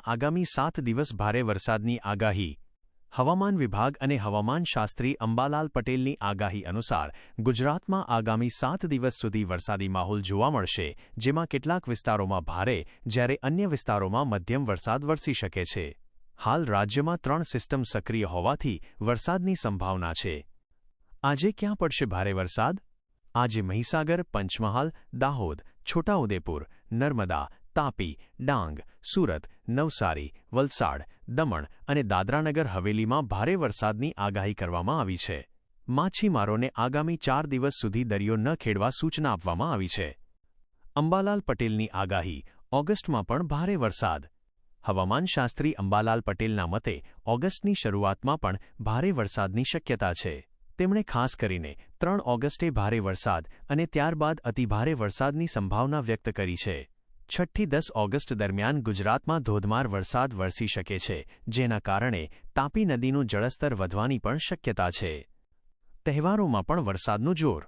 ગુજરાતમાં આગામી સાત દિવસ ભારે વરસાદની આગાહી. હવામાન વિભાગ અને હવામાન શાસ્ત્રી અંબાલાલ પટેલની આગાહી અનુસાર, ગુજરાતમાં આગામી સાત દિવસ સુધી વરસાદી માહોલ જોવા મળશે, જેમાં કેટલાક વિસ્તારોમાં ભારે, જ્યારે અન્ય વિસ્તારોમાં મધ્યમ વરસાદ વરસી શકે છે. હાલ રાજ્યમાં ત્રણ સિસ્ટમ સક્રિય હોવાથી વરસાદની સંભાવના છે. આજે ક્યાં પડશે ભારે વરસાદ? આજે મહીસાગર, પંચમહાલ, દાહોદ, છોટાઉદેપુર, નર્મદા તાપી, ડાંગ, સુરત, નવસારી, વલસાડ, દમણ અને દાદરાનગર હવેલીમાં ભારે વરસાદની આગાહી કરવામાં આવી છે. માછીમારોને આગામી ચાર દિવસ સુધી દરિયો ન ખેડવા સૂચના આપવામાં આવી છે. અંબાલાલ પટેલની આગાહી, ઓગસ્ટમાં પણ ભારે વરસાદ. હવામાનશાસ્ત્રી અંબાલાલ પટેલના મતે, ઓગસ્ટની શરૂઆતમાં પણ ભારે વરસાદની શક્યતા છે. તેમણે ખાસ કરીને ત્રણ ઓગસ્ટે ભારે વરસાદ અને ત્યારબાદ અતિભારે વરસાદની સંભાવના વ્યક્ત કરી છે. છઠ્ઠી દસ ઓગસ્ટ દરમિયાન ગુજરાતમાં ધોધમાર વરસાદ વરસી શકે છે, જેના કારણે તાપી નદીનું જળસ્તર વધવાની પણ શક્યતા છે. તહેવારોમાં પણ વરસાદનું જોર.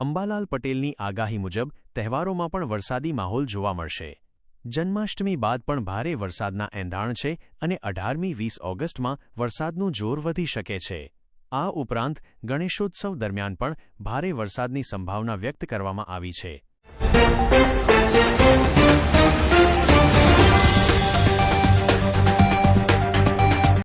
અંબાલાલ પટેલની આગાહી મુજબ, તહેવારોમાં પણ વરસાદી માહોલ જોવા મળશે. જન્માષ્ટમી બાદ પણ ભારે વરસાદના એંધાણ છે અને અઢારમી વીસ ઓગસ્ટમાં વરસાદનું જોર વધી શકે છે. આ ઉપરાંત, ગણેશોત્સવ દરમિયાન પણ ભારે વરસાદની સંભાવના વ્યક્ત કરવામાં આવી છે.